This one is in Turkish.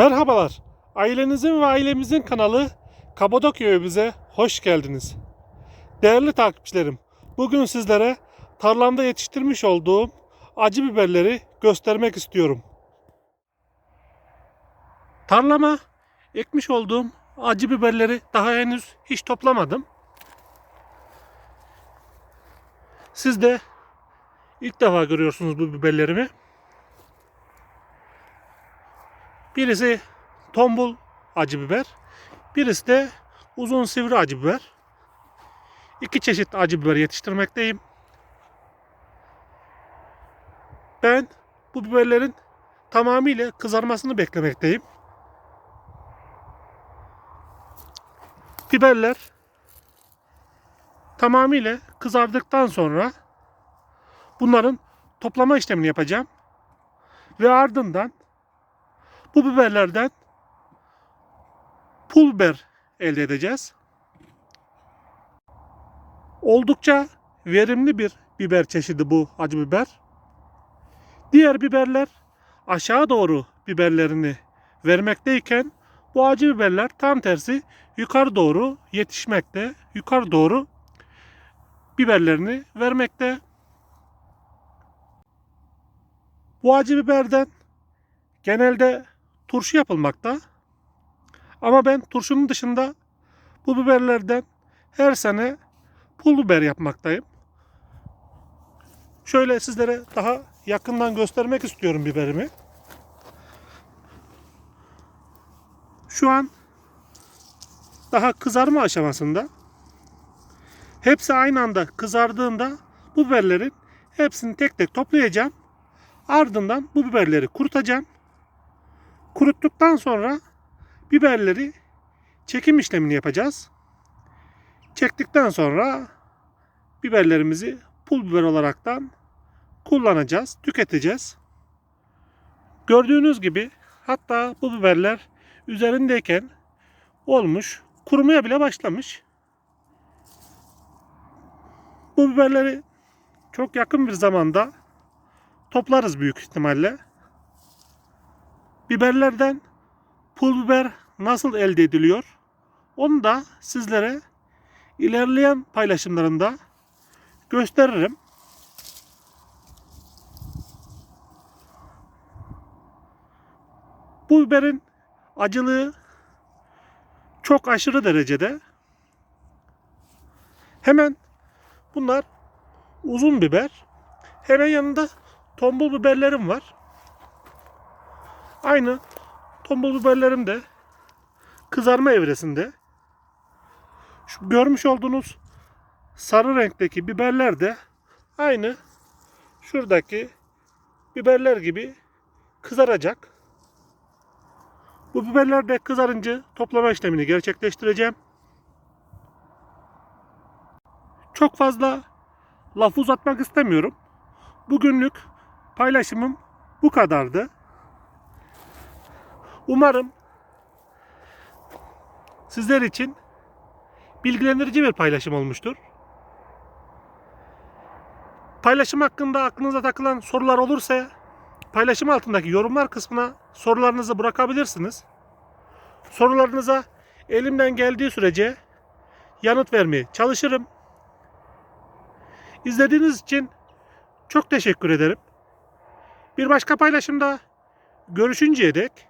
Merhabalar. Ailenizin ve ailemizin kanalı Kapadokya Evimize hoş geldiniz. Değerli takipçilerim, bugün sizlere tarlamda yetiştirmiş olduğum acı biberleri göstermek istiyorum. Tarlama ekmiş olduğum acı biberleri daha henüz hiç toplamadım. Siz de ilk defa görüyorsunuz bu biberlerimi. Birisi tombul acı biber, birisi de uzun sivri acı biber. İki çeşit acı biber yetiştirmekteyim. Ben bu biberlerin tamamıyla kızarmasını beklemekteyim. Biberler tamamıyla kızardıktan sonra bunların toplama işlemini yapacağım. Ve ardından bu biberlerden pul biber elde edeceğiz. Oldukça verimli bir biber çeşidi bu acı biber. Diğer biberler aşağı doğru biberlerini vermekteyken bu acı biberler tam tersi yukarı doğru yetişmekte, yukarı doğru biberlerini vermekte. Bu acı biberden genelde turşu yapılmakta. Ama ben turşunun dışında bu biberlerden her sene pul biber yapmaktayım. Şöyle sizlere daha yakından göstermek istiyorum biberimi. Şu an daha kızarma aşamasında. Hepsi aynı anda kızardığında bu biberlerin hepsini tek tek toplayacağım. Ardından bu biberleri kurutacağım. Kuruttuktan sonra biberleri çekim işlemini yapacağız. Çektikten sonra biberlerimizi pul biber olaraktan kullanacağız, tüketeceğiz. Gördüğünüz gibi hatta bu biberler üzerindeyken olmuş, kurumaya bile başlamış. Bu biberleri çok yakın bir zamanda toplarız büyük ihtimalle. Biberlerden pul biber nasıl elde ediliyor? Onu da sizlere ilerleyen paylaşımlarında gösteririm. Bu biberin acılığı çok aşırı derecede. Hemen bunlar uzun biber. Hemen yanında tombul biberlerim var. Aynı tombul biberlerim de kızarma evresinde. Şu görmüş olduğunuz sarı renkteki biberler de aynı şuradaki biberler gibi kızaracak. Bu biberler de kızarınca toplama işlemini gerçekleştireceğim. Çok fazla laf uzatmak istemiyorum. Bugünlük paylaşımım bu kadardı. Umarım sizler için bilgilendirici bir paylaşım olmuştur. Paylaşım hakkında aklınıza takılan sorular olursa paylaşım altındaki yorumlar kısmına sorularınızı bırakabilirsiniz. Sorularınıza elimden geldiği sürece yanıt vermeye çalışırım. İzlediğiniz için çok teşekkür ederim. Bir başka paylaşımda görüşünceye dek